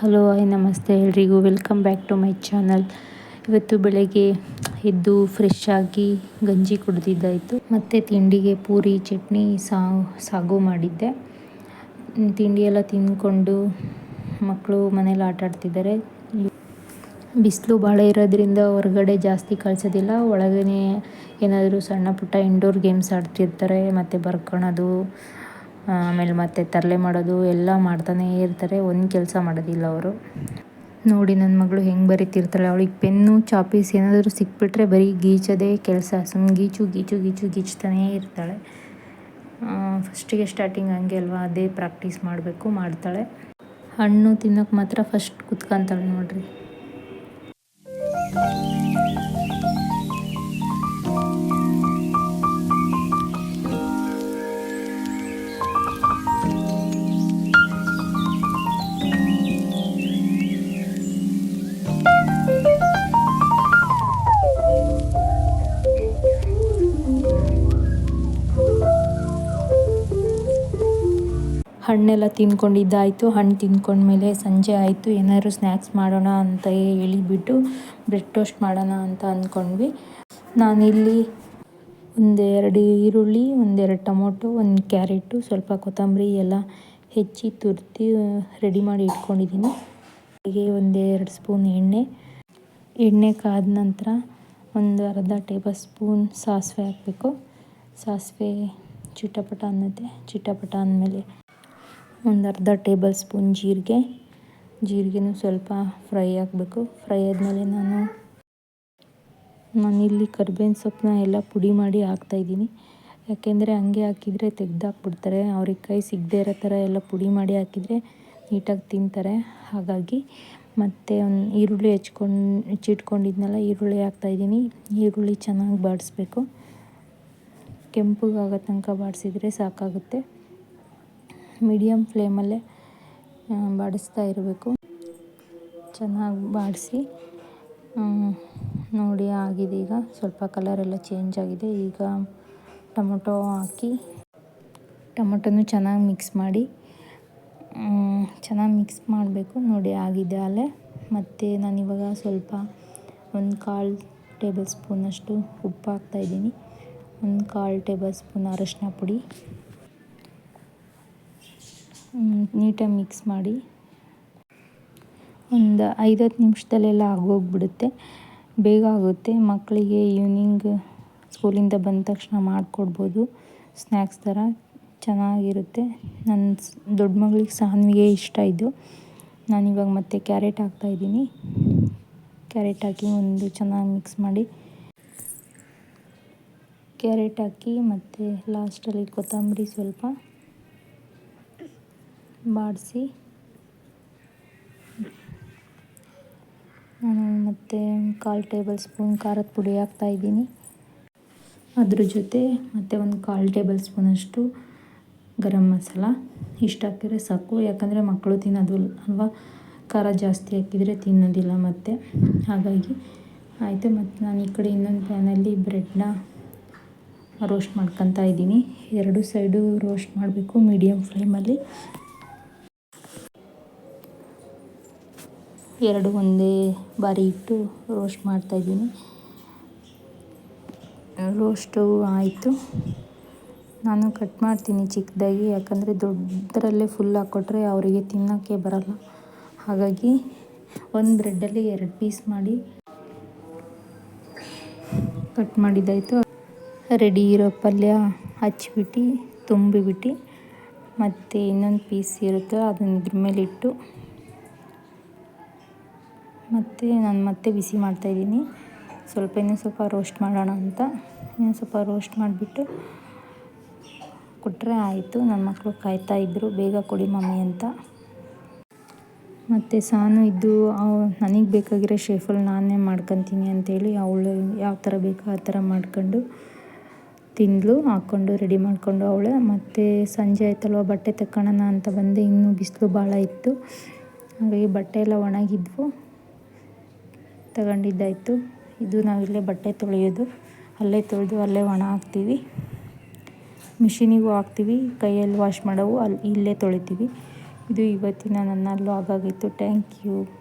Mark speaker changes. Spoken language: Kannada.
Speaker 1: ಹಲೋ ಹಾಯ್ ನಮಸ್ತೆ ಎಲ್ರಿಗೂ. Welcome back to my channel ಇವತ್ತು ಬೆಳಗ್ಗೆ ಎದ್ದು ಫ್ರೆಶ್ ಆಗಿ ಗಂಜಿ ಕುಡಿದಿದ್ದಾಯಿತು. ಮತ್ತು ತಿಂಡಿಗೆ ಪೂರಿ, ಚಟ್ನಿ ಸಾಗು ಮಾಡಿದ್ದೆ. ತಿಂಡಿ ಎಲ್ಲ ತಿಂದ್ಕೊಂಡು ಮಕ್ಕಳು ಮನೇಲಿ ಆಟ ಆಡ್ತಿದ್ದಾರೆ. ಬಿಸಿಲು ಭಾಳ ಇರೋದ್ರಿಂದ ಹೊರಗಡೆ ಜಾಸ್ತಿ ಕಳಿಸೋದಿಲ್ಲ. ಒಳಗೇ ಏನಾದರೂ ಸಣ್ಣ ಪುಟ್ಟ ಇಂಡೋರ್ ಗೇಮ್ಸ್ ಆಡ್ತಿರ್ತಾರೆ. ಮತ್ತು ಬರ್ಕೊಳೋದು ಆಮೇಲೆ ಮತ್ತೆ ತರಲೆ ಮಾಡೋದು ಎಲ್ಲ ಮಾಡ್ತಾನೇ ಇರ್ತಾರೆ, ಒಂದು ಕೆಲಸ ಮಾಡೋದಿಲ್ಲ ಅವರು. ನೋಡಿ ನನ್ನ ಮಗಳು ಹೆಂಗೆ ಬರೀತಿರ್ತಾಳೆ, ಅವಳಿಗೆ ಪೆನ್ನು, ಚಾಪೀಸ್ ಏನಾದರೂ ಸಿಕ್ಬಿಟ್ರೆ ಬರೀ ಗೀಚೋದೇ ಕೆಲಸ ಸುಮ್ಮನೆ ಗೀಚು ಗೀಚು ಗೀಚು, ಗೀಚ್ತಾನೇ ಇರ್ತಾಳೆ. ಫಸ್ಟಿಗೆ ಸ್ಟಾರ್ಟಿಂಗ್ ಹಂಗೆ ಅಲ್ವಾ, ಅದೇ ಪ್ರಾಕ್ಟೀಸ್ ಮಾಡಬೇಕು, ಮಾಡ್ತಾಳೆ. ಹಣ್ಣು ತಿನ್ನೋಕೆ ಮಾತ್ರ ಫಸ್ಟ್ ಕುತ್ಕೊಂತಾಳೆ ನೋಡಿರಿ. ಹಣ್ಣೆಲ್ಲ ತಿಂದ್ಕೊಂಡಿದ್ದಾಯಿತು ಹಣ್ಣು ತಿಂದ್ಕೊಂಡ್ಮೇಲೆ ಸಂಜೆ ಆಯಿತು, ಏನಾದ್ರು ಸ್ನ್ಯಾಕ್ಸ್ ಮಾಡೋಣ ಅಂತ ಹೇಳಿಬಿಟ್ಟು ಬ್ರೆಡ್ ಟೋಸ್ಟ್ ಮಾಡೋಣ ಅಂತ ಅಂದ್ಕೊಂಡ್ವಿ ನಾನಿಲ್ಲಿ ಒಂದೆರಡು ಈರುಳ್ಳಿ, ಒಂದೆರಡು ಟೊಮೊಟೊ, ಒಂದು ಕ್ಯಾರೆಟು, ಸ್ವಲ್ಪ ಕೊತ್ತಂಬರಿ ಎಲ್ಲ ಹೆಚ್ಚಿ ತುರ್ತಿ ರೆಡಿ ಮಾಡಿ ಇಟ್ಕೊಂಡಿದ್ದೀನಿ. ಹೀಗೆ ಒಂದೆರಡು ಸ್ಪೂನ್ ಎಣ್ಣೆ. ಎಣ್ಣೆ ಕಾದ ನಂತರ ಒಂದು ಅರ್ಧ ಟೇಬಲ್ ಸ್ಪೂನ್ ಸಾಸಿವೆ ಹಾಕಬೇಕು. ಸಾಸಿವೆ ಚಿಟ್ಟಪಟ ಅನ್ನತ್ತೆ. ಚಿಟಪಟ ಅಂದಮೇಲೆ ಒಂದು ಅರ್ಧ ಟೇಬಲ್ ಸ್ಪೂನ್ ಜೀರಿಗೆ. ಜೀರಿಗೆನೂ ಸ್ವಲ್ಪ ಫ್ರೈ ಆಗಬೇಕು ಫ್ರೈ ಆದಮೇಲೆ ನಾನು ನಾನಿಲ್ಲಿ ಕರ್ಬೇವಿನ ಸೊಪ್ಪನ್ನ ಎಲ್ಲ ಪುಡಿ ಮಾಡಿ ಹಾಕ್ತಾಯಿದ್ದೀನಿ ಯಾಕೆಂದರೆ ಹಂಗೆ ಹಾಕಿದರೆ ತೆಗ್ದಾಕ್ಬಿಡ್ತಾರೆ. ಅವ್ರಿಗೆ ಕೈ ಸಿಗದೇ ಇರೋ ಥರ ಎಲ್ಲ ಪುಡಿ ಮಾಡಿ ಹಾಕಿದರೆ ನೀಟಾಗಿ ತಿಂತಾರೆ. ಹಾಗಾಗಿ ಮತ್ತು ಒಂದು ಈರುಳ್ಳಿ ಹೆಚ್ಕೊಂಡು, ಹೆಚ್ಚಿಟ್ಕೊಂಡಿದ್ನಲ್ಲ, ಈರುಳ್ಳಿ ಹಾಕ್ತಾಯಿದ್ದೀನಿ ಈರುಳ್ಳಿ ಚೆನ್ನಾಗಿ ಬಾಡಿಸ್ಬೇಕು. ಕೆಂಪಗಾಗೋ ತನಕ ಬಾಡಿಸಿದರೆ ಸಾಕಾಗುತ್ತೆ. ಮೀಡಿಯಮ್ ಫ್ಲೇಮಲ್ಲೇ ಬಾಡಿಸ್ತಾ ಇರಬೇಕು. ಚೆನ್ನಾಗಿ ಬಾಡಿಸಿ ನೋಡಿ ಆಗಿದೆ ಈಗ. ಸ್ವಲ್ಪ ಕಲರೆಲ್ಲ ಚೇಂಜ್ ಆಗಿದೆ. ಈಗ ಟೊಮೊಟೊ ಹಾಕಿ, ಟೊಮೊಟೊನು ಚೆನ್ನಾಗಿ ಮಿಕ್ಸ್ ಮಾಡಿ ಚೆನ್ನಾಗಿ ಮಿಕ್ಸ್ ಮಾಡಬೇಕು. ನೋಡಿ ಆಗಿದೆ ಅಲ್ಲೇ ಮತ್ತು ನಾನಿವಾಗ ಸ್ವಲ್ಪ ಒಂದು ಕಾಲು ಟೇಬಲ್ ಸ್ಪೂನಷ್ಟು ಉಪ್ಪು ಹಾಕ್ತಾಯಿದ್ದೀನಿ ಒಂದು ಕಾಲು ಟೇಬಲ್ ಸ್ಪೂನ್ ಅರಶಿನ ಪುಡಿ. ನೀಟಾಗಿ ಮಿಕ್ಸ್ ಮಾಡಿ ಒಂದು ಐದು ಹತ್ತು ನಿಮಿಷದಲ್ಲೆಲ್ಲ ಆಗೋಗ್ಬಿಡುತ್ತೆ. ಬೇಗ ಆಗುತ್ತೆ. ಮಕ್ಕಳಿಗೆ ಈವ್ನಿಂಗ್ ಸ್ಕೂಲಿಂದ ಬಂದ ತಕ್ಷಣ ಮಾಡಿಕೊಡ್ಬೋದು. ಸ್ನ್ಯಾಕ್ಸ್ ಥರ ಚೆನ್ನಾಗಿರುತ್ತೆ. ನನ್ನ ದೊಡ್ಡ ಮಗಳಿಗೆ ಸಾನ್ವಿಗೆ ಇಷ್ಟ ಇದು. ನಾನಿವಾಗ ಮತ್ತೆ ಕ್ಯಾರೆಟ್ ಹಾಕ್ತಾಯಿದ್ದೀನಿ ಕ್ಯಾರೆಟ್ ಹಾಕಿ ಒಂದು ಚೆನ್ನಾಗಿ ಮಿಕ್ಸ್ ಮಾಡಿ. ಕ್ಯಾರೆಟ್ ಹಾಕಿ ಮತ್ತು ಲಾಸ್ಟಲ್ಲಿ ಕೊತ್ತಂಬರಿ ಸ್ವಲ್ಪ. ಬಾಡಿಸಿ ನಾನು ಮತ್ತು ಕಾಲು ಟೇಬಲ್ ಸ್ಪೂನ್ ಖಾರದ ಪುಡಿ ಹಾಕ್ತಾಯಿದ್ದೀನಿ ಅದ್ರ ಜೊತೆ ಮತ್ತು ಒಂದು ಕಾಲು ಟೇಬಲ್ ಸ್ಪೂನಷ್ಟು ಗರಂ ಮಸಾಲ. ಇಷ್ಟು ಹಾಕಿದರೆ ಸಾಕು, ಯಾಕಂದರೆ ಮಕ್ಕಳು ತಿನ್ನೋದು ಅಲ್ವಾ? ಖಾರ ಜಾಸ್ತಿ ಹಾಕಿದರೆ ತಿನ್ನೋದಿಲ್ಲ ಮತ್ತು. ಹಾಗಾಗಿ ಆಯಿತು, ಮತ್ತು ನಾನು ಈ ಕಡೆ ಇನ್ನೊಂದು ಪ್ಯಾನಲ್ಲಿ ಬ್ರೆಡ್ನ ರೋಸ್ಟ್ ಮಾಡ್ಕೊತಾ ಇದ್ದೀನಿ. ಎರಡು ಸೈಡು ರೋಸ್ಟ್ ಮಾಡಬೇಕು ಮೀಡಿಯಮ್ ಫ್ಲೇಮಲ್ಲಿ. ಎರಡು ಒಂದೇ ಬಾರಿ ಇಟ್ಟು ರೋಸ್ಟ್ ಮಾಡ್ತಾಯಿದ್ದೀನಿ ರೋಸ್ಟು ಆಯಿತು. ನಾನು ಕಟ್ ಮಾಡ್ತೀನಿ ಚಿಕ್ಕದಾಗಿ, ಯಾಕಂದರೆ ದೊಡ್ಡದರಲ್ಲೇ ಫುಲ್ ಹಾಕ್ಕೊಟ್ರೆ ಅವರಿಗೆ ತಿನ್ನೋಕ್ಕೆ ಬರಲ್ಲ. ಹಾಗಾಗಿ ಒಂದು ಬ್ರೆಡ್ಡಲ್ಲಿ ಎರಡು ಪೀಸ್ ಮಾಡಿ ಕಟ್ ಮಾಡಿದ್ದಾಯಿತು ರೆಡಿ ಇರೋ ಪಲ್ಯ ಹಚ್ಚಿಬಿಟ್ಟು ತುಂಬಿಬಿಟ್ಟು, ಮತ್ತು ಇನ್ನೊಂದು ಪೀಸ್ ಇರುತ್ತೆ, ಅದನ್ನ ಇದ್ರ ಮೇಲಿಟ್ಟು ಮತ್ತು ನಾನು ಮತ್ತೆ ಬಿಸಿ ಮಾಡ್ತಾಯಿದ್ದೀನಿ ಸ್ವಲ್ಪ ಇನ್ನೂ ಸ್ವಲ್ಪ ರೋಸ್ಟ್ ಮಾಡೋಣ ಅಂತ. ಇನ್ನೂ ಸ್ವಲ್ಪ ರೋಸ್ಟ್ ಮಾಡಿಬಿಟ್ಟು ಕೊಟ್ಟರೆ ಆಯಿತು. ನನ್ನ ಮಕ್ಕಳು ಕಾಯ್ತಾಯಿದ್ರು ಬೇಗ ಕೊಡಿ ಮಮ್ಮಿ ಅಂತ. ಮತ್ತು ಸಾನು ಇದ್ದು ನನಗೆ ಬೇಕಾಗಿರೋ ಶೇಫಲ್ಲಿ ನಾನೇ ಮಾಡ್ಕೊತೀನಿ ಅಂತೇಳಿ ಅವಳು ಯಾವ ಥರ ಬೇಕೋ ಆ ಥರ ಮಾಡ್ಕೊಂಡು ತಿಂದಳು ಹಾಕ್ಕೊಂಡು ರೆಡಿ ಮಾಡಿಕೊಂಡು ಅವಳೆ. ಮತ್ತು ಸಂಜೆ ಆಯ್ತಲ್ವ ಬಟ್ಟೆ ತಕ್ಕೊಳ್ಳೋಣ ಅಂತ ಬಂದೆ. ಇನ್ನೂ ಬಿಸಿಲು ಭಾಳ ಇತ್ತು. ಹಾಗಾಗಿ ಬಟ್ಟೆ ಎಲ್ಲ ಒಣಗಿದ್ವು. ತಗೊಂಡಿದ್ದಾಯಿತು. ಇದು ನಾವಿಲ್ಲೇ ಬಟ್ಟೆ ತೊಳೆಯೋದು. ಅಲ್ಲೇ ತೊಳೆದು ಅಲ್ಲೇ ಒಣ ಹಾಕ್ತೀವಿ. ಮಿಷಿನಿಗೂ ಹಾಕ್ತೀವಿ. ಕೈಯಲ್ಲಿ ವಾಶ್ ಮಾಡೋವು ಅಲ್ಲಿ ಇಲ್ಲೇ ತೊಳಿತೀವಿ. ಇದು ಇವತ್ತಿನ ನನ್ನ ಲಾಗ್ ಆಗಿತ್ತು. Thank you.